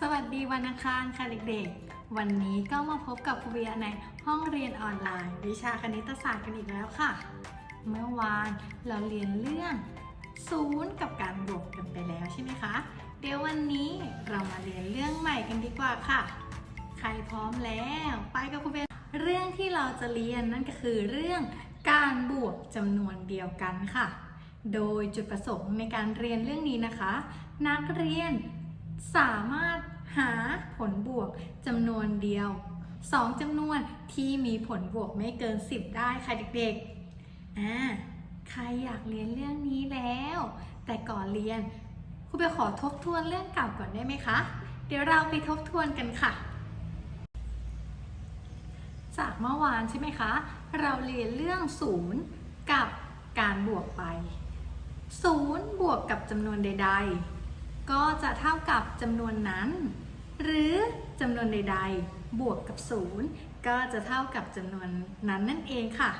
สวัสดีวันอังคารค่ะเด็กๆ วันนี้ก็มาพบกับครูเบียในห้องเรียนออนไลน์ วิชาคณิตศาสตร์กันอีกแล้วค่ะ เมื่อวานเราเรียนเรื่องศูนย์กับการบวกกันไปแล้วใช่ไหมคะ เดี๋ยววันนี้เรามาเรียนเรื่องใหม่กันดีกว่าค่ะ ใครพร้อมแล้วไปกับครูเบียเรื่องที่เราจะเรียนนั่นก็คือเรื่องการบวกจำนวนเดียวกันค่ะ โดยจุดประสงค์ในการเรียนเรื่องนี้นะคะ นักเรียน สามารถหาผลบวกจำนวนเดียว 2จำนวนที่มีผลบวกไม่เกิน 10 ได้ค่ะเด็กๆอ่าใครอยากเรียนเรื่องนี้แล้ว แต่ก่อนเรียนครูเบลขอทบทวนเรื่องเก่าก่อนได้ไหมคะ เดี๋ยวเราไปทบทวนกันค่ะ จากเมื่อวานใช่ไหมคะ เราเรียนเรื่องศูนย์กับการบวกไปศูนย์บวกกับจำนวนใด ๆ ก็จะเท่ากับจำนวนนั้น หรือจำนวนใด ๆ บวกกับศูนย์ก็จะเท่ากับจำนวนนั้นนั่นเองค่ะ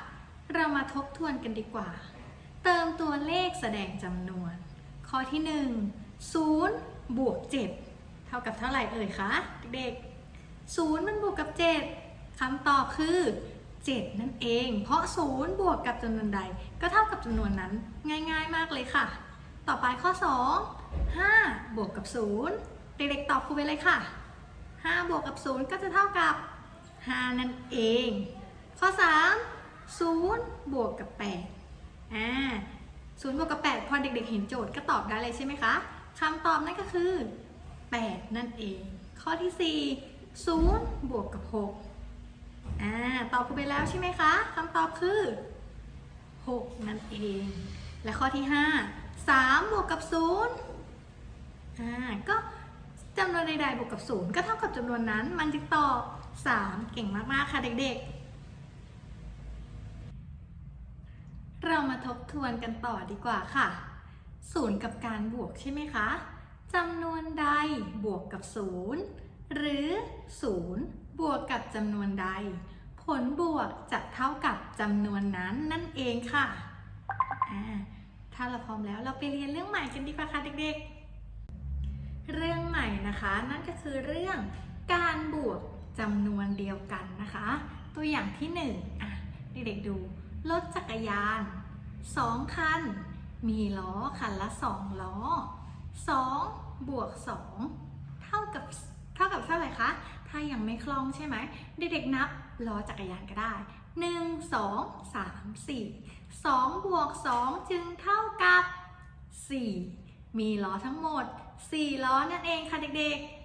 เรามาทบทวนกันดีกว่า เติมตัวเลขแสดงจำนวน ข้อที่ 1 0 บวก 7 เท่ากับเท่าไหร่เอ่ยคะเด็กๆ0 มันบวกกับ 7คำตอบคือ 7 นั่นเอง เพราะ 0 บวกกับจำนวนใด ก็เท่ากับจำนวนนั้นง่าย ๆ มากเลยค่ะ ต่อไปข้อ 2 5 บวกกับ 0 เด็กๆตอบครูไปเลยค่ะ 5 บวกกับ 0 ก็จะเท่ากับ 5 นั่นเอง ข้อ 3 0 บวกกับ8อ่า0บวกกับ 8 พอเด็กๆ เห็นโจทย์ก็ตอบได้เลยใช่ไหมคะคำตอบนั่นก็คือ 8 นั่นเอง ข้อที่ 4 0 บวกกับ 6อ่าตอบครูไปแล้วใช่ไหมคะคำตอบคือ 6 นั่นเอง และข้อที่ 5 3 บวกกับ0อ่าก็จำนวนใดๆบวกกับ 0 ก็เท่ากับจำนวนนั้น มันจึงตอบ 3 เก่งมาก ๆ ค่ะเด็ก ๆ เรามาทบทวนกันต่อดีกว่าค่ะ 0 กับการบวกใช่ไหมคะจำนวนใดบวกกับ 0 หรือ 0 บวกกับจำนวนใด ผลบวกจะเท่ากับจำนวนนั้นนั่นเองค่ะอ่า ถ้าเราพร้อมแล้วเราไปเรียนเรื่องใหม่กันดีกว่าค่ะเด็กๆ เรื่องใหม่นะคะนั่นก็คือเรื่องการบวกจำนวนเดียวกันนะคะ ตัวอย่างที่หนึ่งอะเด็กๆดูรถจักรยานสองคัน มีล้อคันละสองล้อสองบวกสองเท่ากับเท่ากับเท่าไหร่คะ ถ้ายังไม่คล่องใช่ไหม เด็กๆนับล้อจักรยานก็ได้ 1 2 3 4 2 บวก 2 จึงเท่ากับ 4 มีล้อทั้งหมด 4 ล้อนั่นเองค่ะเด็กๆ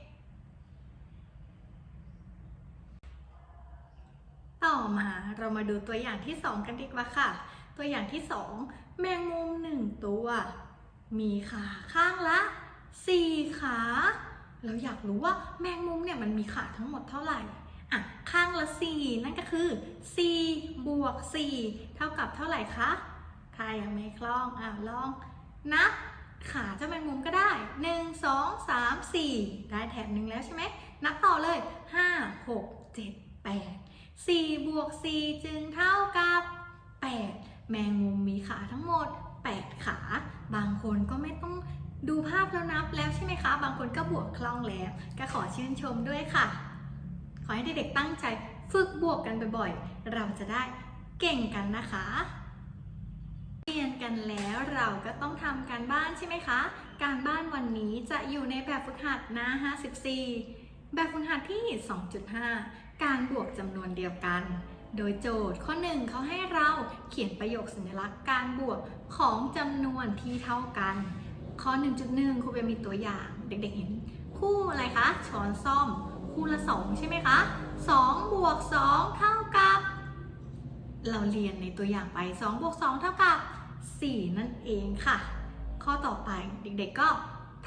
ต่อมาเรามาดูตัวอย่างที่ 2 กันดีกว่าค่ะ ตัวอย่างที่ 2 แมงมุม 1 ตัว มีขาข้างละ 4 ขา เราอยากรู้ว่าแมงมุมเนี่ยมันมีขาทั้งหมดเท่าไหร่ อะข้างละ 4 นั่นก็คือ 4 บวก 4 เท่ากับเท่าไหร่คะถ้ายังไม่คล่องอะลองนับขาเจ้าแมงมุมก็ได้ 1 2 3 4 ได้แถบหนึ่งแล้วใช่ไหม นับต่อเลย 5 6 7 8 4 บวก 4 จึงเท่ากับ 8 แมงมุมมีขาทั้งหมด 8 ขา บางคนก็ไม่ต้องดูภาพแล้วนับแล้วใช่ไหมคะ บางคนก็บวกคล่องแล้ว ก็ขอชื่นชมด้วยค่ะ ให้เด็กๆตั้งใจฝึกบวกกันบ่อยๆ เราจะได้เก่งกันนะคะ เรียนกันแล้วเราก็ต้องทำการบ้านใช่ไหมคะ การบ้านวันนี้จะอยู่ในแบบฝึกหัดหน้า 54 แบบฝึกหัดที่ 2.5 การบวกจำนวนเดียวกัน โดยโจทย์ข้อ 1เขาให้เราเขียนประโยคสัญลักษณ์การบวกของจำนวนที่เท่ากัน ข้อ 1.1ครูเบมีตัวอย่าง เด็กๆเห็นคู่อะไรคะ ช้อนซ่อม คู่ละ 2 ใช่ไหมคะ2บวก2เท่ากับ เราเรียนในตัวอย่างไป2บวก2เท่ากับ 4 นั่นเองค่ะ ข้อต่อไปเด็กๆก็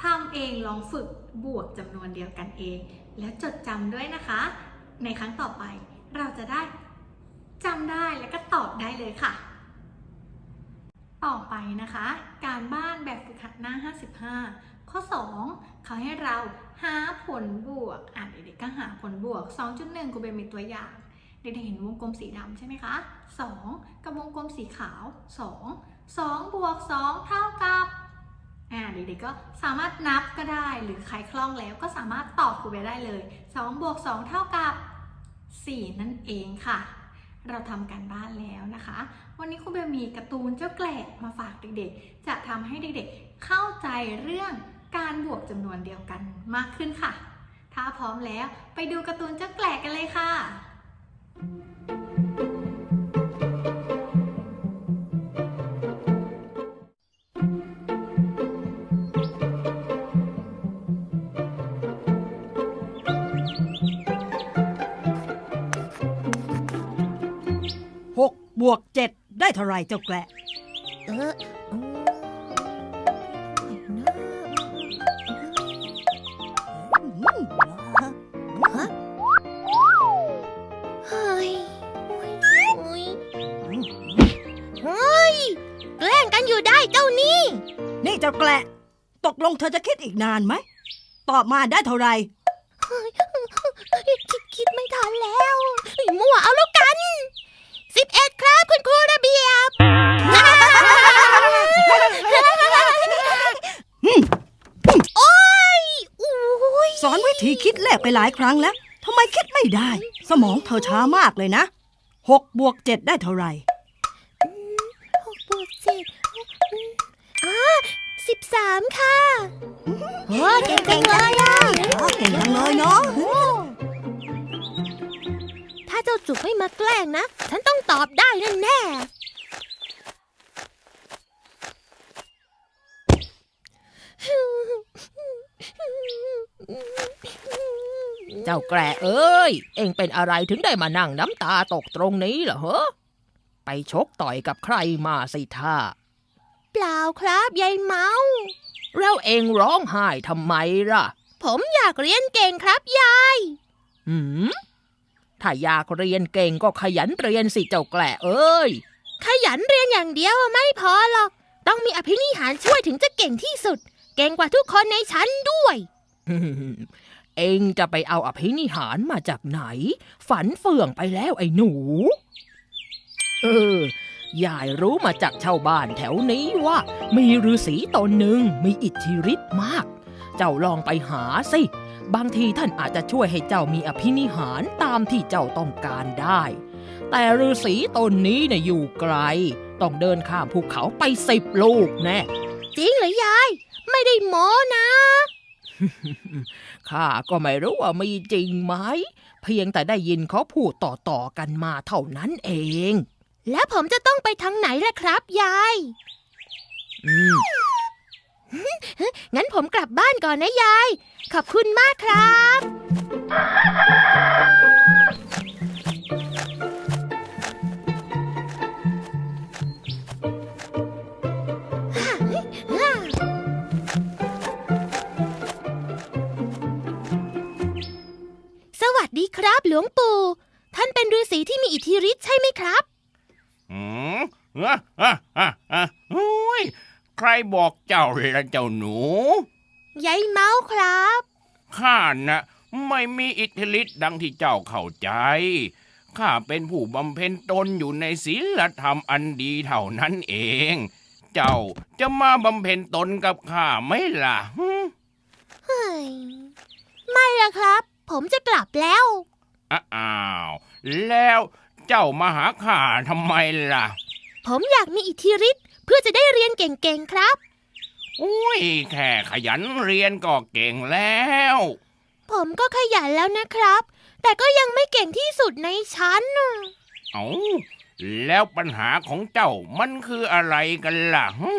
ทำเองลองฝึกบวกจำนวนเดียวกันเอง แล้วจดจำด้วยนะคะ ในครั้งต่อไปเราจะได้จำได้แล้วก็ตอบได้เลยค่ะ ต่อไปนะคะ การบ้านแบบฝึกหัดหน้า 55 ข้อ 2 เขาให้เราหาผลบวก อ่านเด็กๆก็หาผลบวก 2.1กูเบลมีตัวอย่าง เด็กๆเห็นวงกลมสีดำใช่ไหมคะ 2 กับวงกลมสีขาว 2 2 บวก 2 เท่ากับ อ่าเด็กๆก็สามารถนับก็ได้หรือใครคล่องแล้วก็สามารถตอบครูเบลได้เลย 2 บวก 2 เท่ากับ 4 นั่นเองค่ะเราทำการบ้านแล้วนะคะ วันนี้ครูเบลมีการ์ตูนเจ้าแกละมาฝากเด็กๆ จะทำให้เด็กๆ เข้าใจเรื่อง การบวกจำนวนเดียวกันมากขึ้นค่ะ ถ้าพร้อมแล้วไปดูการ์ตูนเจ้าแกละกันเลยค่ะหกบวกเจ็ดได้เท่าไหรเจ้าแกละ เออ กล้งกันอยู่ได้เจ้านี่ นี่เจ้าแกละตกลงเธอจะคิดอีกนานไหม ตอบมาได้เท่าไหรคิดคิดไม่ทันแล้วมั่วเอาแล้วกันสิบเอ็ดครับคุณครูระเบียบโอ้ยอุ้ยสอนวิธีคิดเลขไปหลายครั้งแล้วทำไมคิดไม่ได้ สมองเธอช้ามากเลยนะหกบวกเจ็ดได้เท่าไหรหกบวกเจ็ด อ่าสิบสามค่ะโอ้เก่งจังเลยอะอ๋อเก่งจังเลยเนาะ ถ้าเจ้าจุกไม่มาแกล้งนะ ฉันต้องตอบได้แน่ๆเจ้าแกร่เอ้ย เอ็งเป็นอะไรถึงได้มานั่งน้ำตาตกตรงนี้เหรอเหรอไปชกต่อยกับใครมาสิท่าเปล่าครับยายเมาแล้วเอ็งร้องไห้ทำไมล่ะ ผมอยากเรียนเก่งครับยายหืมถ้าอยากเรียนเก่งก็ขยันเรียนสิเจ้าแกร่เอ้ย ขยันเรียนอย่างเดียวอะไม่พอหรอก ต้องมีอภินิหารช่วยถึงจะเก่งที่สุด เก่งกว่าทุกคนในชั้นด้วย เอ็งจะไปเอาอภินิหารมาจากไหน ฝันเฟื่องไปแล้วไอ้หนู เออ ยายรู้มาจากชาวบ้านแถวนี้ว่า มีฤาษีตนหนึ่งมีอิทธิฤทธิ์มาก เจ้าลองไปหาสิ บางทีท่านอาจจะช่วยให้เจ้ามีอภินิหารตามที่เจ้าต้องการได้ แต่ฤาษีตนนี้เนี่ยอยู่ไกล ต้องเดินข้ามภูเขาไปสิบลูกแน่ จริงเหรอยาย ไม่ได้โม้นะข้าก็ไม่รู้ว่ามีจริงไหม เพียงแต่ได้ยินเขาพูดต่อๆกันมาเท่านั้นเอง แล้วผมจะต้องไปทางไหนล่ะครับ ยาย อืม งั้นผมกลับบ้านก่อนนะยาย ขอบคุณมากครับ สวัสดีครับ หลวงปู่ ท่านเป็นฤาษีที่มีอิทธิฤทธิ์ใช่ไหมครับ อืมอะอะอะอะโอ้ยใครบอกเจ้าละเจ้าหนูยายเมาครับข้าน่ะไม่มีอิทธิฤทธิ์ดังที่เจ้าเข้าใจข้าเป็นผู้บำเพ็ญตนอยู่ในศีลธรรมอันดีเท่านั้นเอง เจ้าจะมาบำเพ็ญตนกับข้าไหม่ล่ะหึเฮ้ยไม่ละครับ ผมจะกลับแล้ว อ้าว แล้ว เจ้ามาหาข้าทำไมล่ะ ผมอยากมีอิทธิฤทธิ์เพื่อจะได้เรียนเก่งๆครับ อุ้ยแค่ขยันเรียนก็เก่งแล้ว ผมก็ขยันแล้วนะครับ แต่ก็ยังไม่เก่งที่สุดในชั้นน่ะเอาแล้วปัญหาของเจ้ามันคืออะไรกันล่ะหึ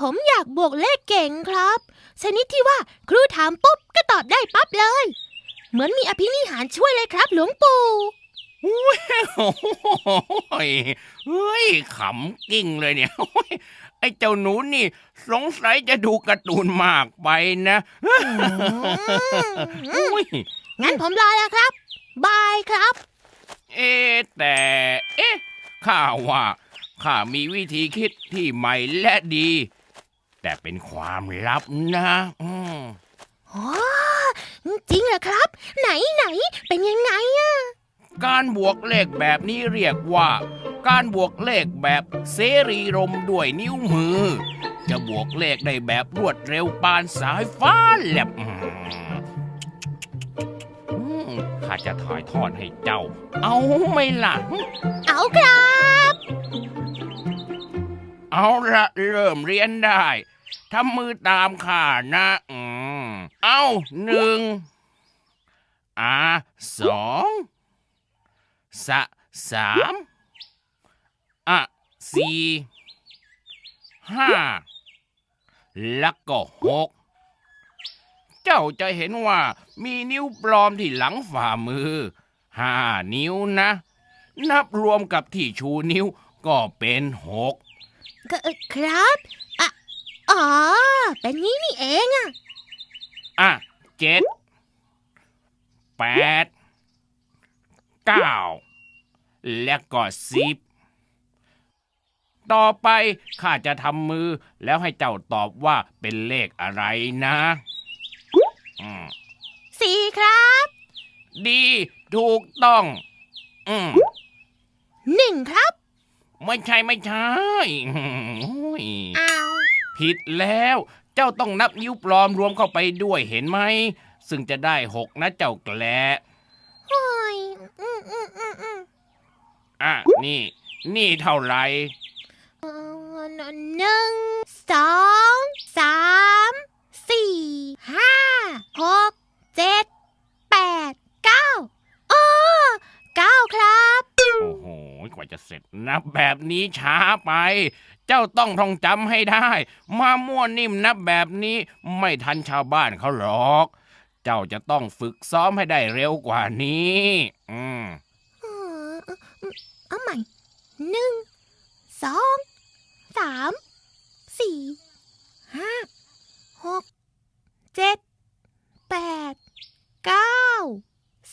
ผมอยากบวกเลขเก่งครับ ชนิดที่ว่าครูถามปุ๊บก็ตอบได้ปั๊บเลย เหมือนมีอภินิหารช่วยเลยครับ หลวงปู่อุ้ย โอ้ยเฮ้ยขำกิ้งเลยเนี่ยโอ้ยไอ้เจ้าหนูนี่ สงสัยจะดูการ์ตูนมากไปนะอุ้ยงั้นผมลาแล้วครับ บายครับ เอ๊ะแต่ เอ๊ะข้าว่าข้ามีวิธีคิดที่ใหม่และดี แต่เป็นความลับนะอืมอ๋อจริงเหรอครับ ไหนไหนเป็นยังไงอะ การบวกเลขแบบนี้เรียกว่า การบวกเลขแบบเสรีรมด้วยนิ้วมือ จะบวกเลขได้แบบรวดเร็วปานสายฟ้าแลบอืมอืมข้าจะถ่ายทอดให้เจ้า เอาไหม่ล่ะ เอาครับ เอาละเริ่มเรียนได้ทำมือตามข้านะอืมเอาหนึ่งอ่าสอง สะสามอะสี่ห้าแล้วก็หกเจ้าจะเห็นว่ามีนิ้วปลอมที่หลังฝ่ามือห้านิ้วนะ นับรวมกับที่ชูนิ้วก็เป็นหกก็เอ่อครับอะอ๋อ เป็นงี้นี่เองอะอะเจ็ดแปดเก้า และก็สิบต่อไปข้าจะทำมือแล้วให้เจ้าตอบว่าเป็นเลขอะไรนะอืมสี่ครับ ดีถูกต้อง อืมหนึ่งครับ ไม่ใช่ไม่ใช่อืมโอ้ยอ้าวผิดแล้ว เจ้าต้องนับนิ้วปลอมรวมเข้าไปด้วยเห็นไหม ซึ่งจะได้หกนะเจ้าแกละโอ้ยอืมอืมอืมอืม อะนี่ นี่เท่าไหร่เอ่อหนึ่งสองสามสี่ห้าหกเจ็ดแปดเก้าอ๋อเก้าครับ โอ้โห กว่าจะเสร็จนับแบบนี้ช้าไป เจ้าต้องท่องจำให้ได้ มามั่วนิ่มนับแบบนี้ไม่ทันชาวบ้านเขาหรอก เจ้าจะต้องฝึกซ้อมให้ได้เร็วกว่านี้ อืม เออเอาใหม่ หนึ่งสองสามสี่ห้าหกเจ็ดแปดเก้า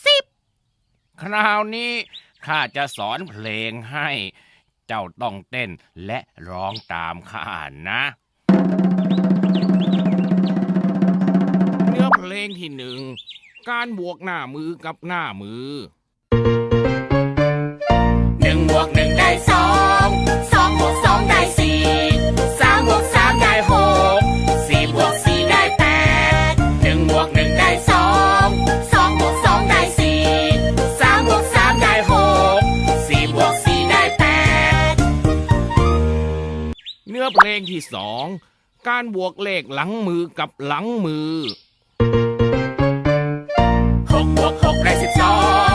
สิบคราวนี้ข้าจะสอนเพลงให้ เจ้าต้องเต้นและร้องตามข้านะ เนื้อเพลงที่หนึ่ง การบวกหน้ามือกับหน้ามือหนึ่งบวกหนึ่ง ได้สองสองบวกสองได้สี่สามบวกสามได้หกสี่บวกสี่ได้แปดหนึ่งบวกหนึ่งได้สองสองบวกสองได้สี่สามบวกสามได้หกสี่บวกสี่ได้แปดเนื้อเพลงที่สองการบวกเลขหลังมือกับหลังมือหกบวกหกได้สิบสอง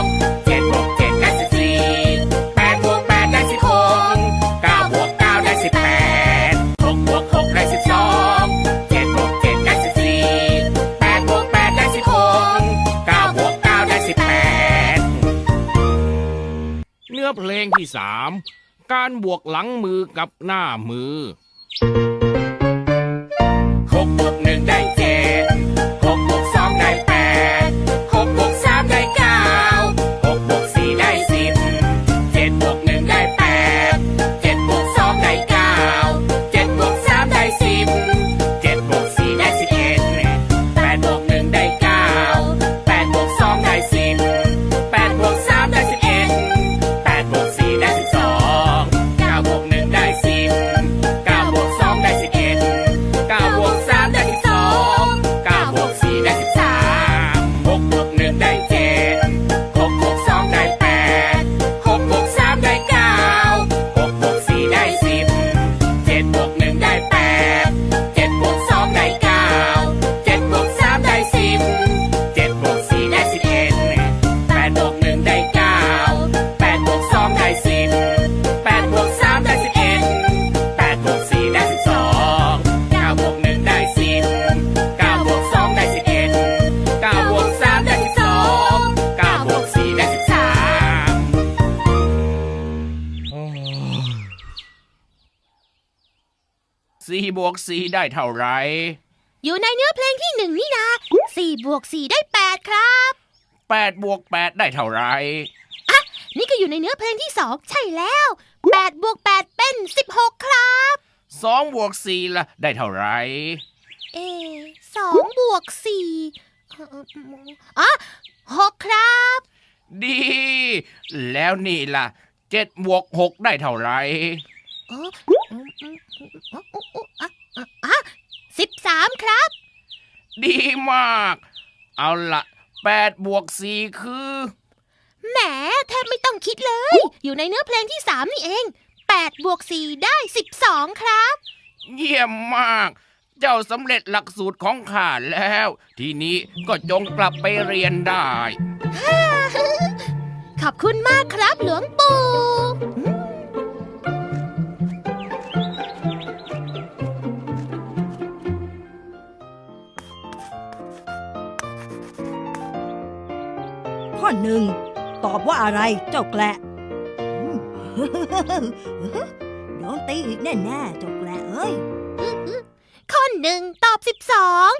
เนื้อเพลงที่สามการบวกหลังมือกับหน้ามือ สี่บวกสี่ได้เท่าไหรอยู่ในเนื้อเพลงที่หนึ่งนี่นะสี่บวกสี่ได้แปดครับแปดบวกแปดได้เท่าไหรนี่ก็อยู่ในเนื้อเพลงที่สองใช่แล้วแปดบวกแปดเป็นสิบหกครับสองบวกสี่ละได้เท่าไหรเอสองบวกสี่เอ่ออ๋อหกครับ ดี แล้วนี่ล่ะเจ็ดบวกหกได้เท่าไหรอ๋ออื สิบสามครับ ดีมาก เอาละแปดบวกสี่คือแหมแทบไม่ต้องคิดเลย อยู่ในเนื้อเพลงที่สามนี่เองแปดบวกสี่ได้สิบสองครับ เยี่ยมมาก เจ้าสำเร็จหลักสูตรของข้าแล้ว ทีนี้ก็จงกลับไปเรียนได้ ขอบคุณมากครับหลวงปู่ หนึ่ง ตอบว่าอะไรเจ้าแกละอืมโดนตีอีกแน่ๆเจ้าแกละเอ้ยข้อหนึ่งตอบสิบสอง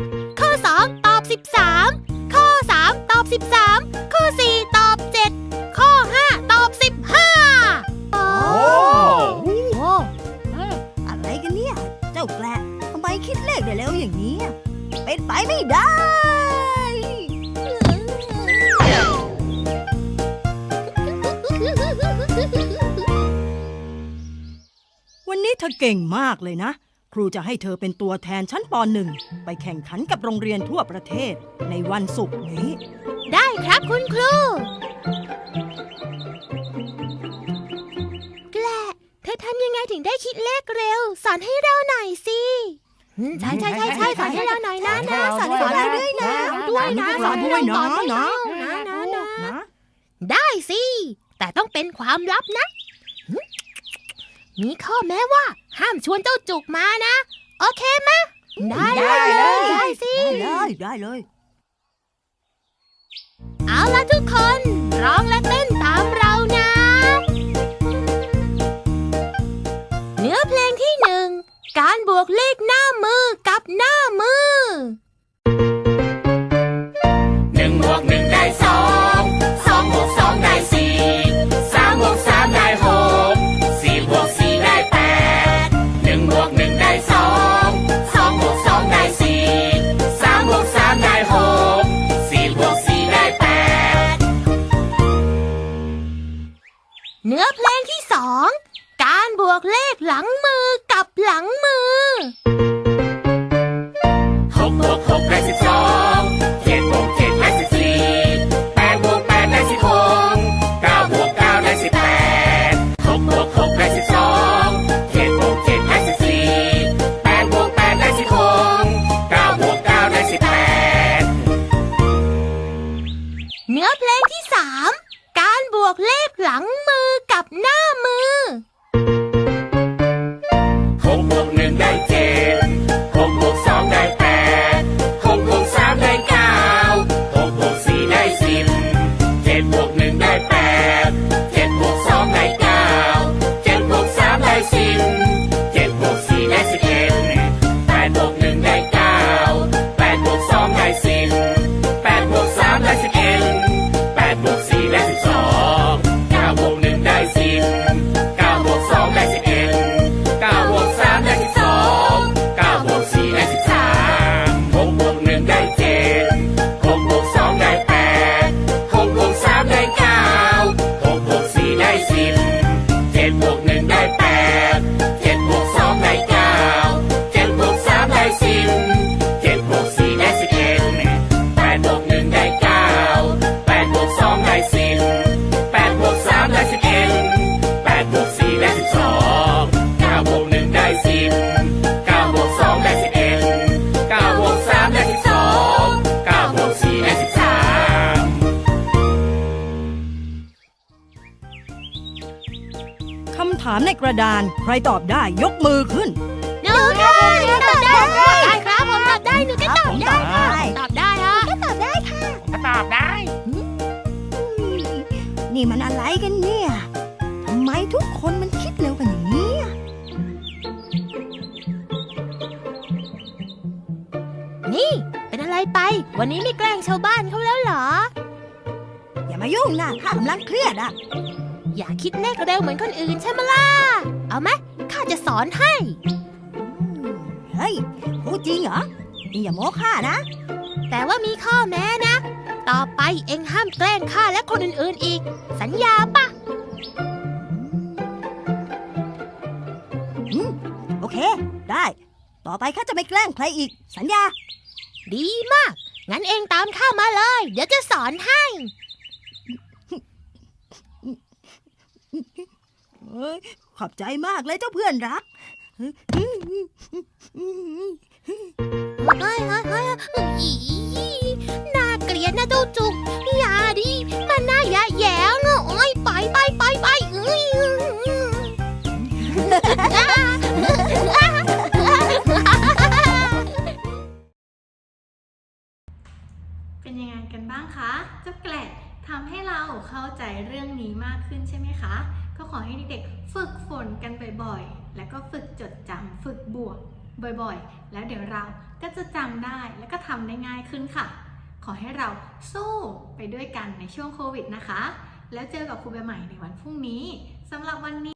ข้อสองตอบสิบสามข้อสามตอบสิบสามข้อสี่ตอบเจ็ดข้อห้าตอบสิบห้าโอ้โอ้โหอะไรกันเนี่ย เจ้าแกละทำไมคิดเลขได้เร็วอย่างนี้อะเป็นไปไม่ได้ นนี้เธอเก่งมากเลยนะ ครูจะให้เธอเป็นตัวแทนชั้นปหนึ่งไปแข่งขันกับโรงเรียนทั่วประเทศในวันศุกร์นี้ ได้ครับคุณครู แกละเธอทำยังไงถึงได้คิดเลขเร็ว สอนให้เราหน่อยสิอืมใช่ใช่ใช่ใช่สอนให้เราหน่อยนะนะสอนให้เราด้วยนะด้วยนะสอนให้เราก่อนด้วยนะนะนะนะนะได้สิ แต่ต้องเป็นความลับนะ มีข้อแม้ว่า ห้ามชวนเจ้าจุกมานะ โอเคไหมได้เลยได้สิได้เลยได้เลย เอาละทุกคนร้องและเต้นตามเรานะ เนื้อเพลงที่หนึ่งการบวกเลขหน้ามือกับ กระดาน ใครตอบได้ยกมือขึ้น หนูได้หนูตอบได้ได้ครับผมตอบได้หนูก็ตอบได้ค่ะได้ตอบได้ฮะก็ตอบได้ค่ะก็ตอบได้ นี่มันอะไรกันเนี่ยทำไมทุกคนมันคิดเร็วกันอย่างนี้อะนี่เป็นอะไรไป วันนี้ไม่แกล้งชาวบ้านเขาแล้วเหรอ อย่ามายุ่งนะข้ากำลังเครียดอะ อย่าคิดเลขเร็วเหมือนคนอื่นใช่ไหมล่ะ เอาไหมข้าจะสอนให้อืมเฮ้ยพูดจริงเหรอนี่อย่าโม้ข้านะ แต่ว่ามีข้อแม้นะ ต่อไปเองห้ามแกล้งข้าและคนอื่นๆอีก สัญญาปะอืมโอเค ได้ ต่อต่อไปข้าจะไม่แกล้งใครอีก สัญญา ดีมาก งั้นเองตามข้ามาเลย เดี๋ยวจะสอนให้ เอ้ย ขอบใจมากเลยเจ้าเพื่อนรักเฮ้ยเฮ้ยเฮ้ยเฮ้ยอี ขอให้เด็กๆฝึกฝนกันบ่อยๆ แล้วก็ฝึกจดจำฝึกบวกบ่อยๆ แล้วเดี๋ยวเราก็จะจำได้แล้วก็ทำได้ง่ายขึ้นค่ะ ขอให้เราสู้ไปด้วยกันในช่วงโควิดนะคะ แล้วเจอกับครูใบใหม่ในวันพรุ่งนี้สำหรับวันนี้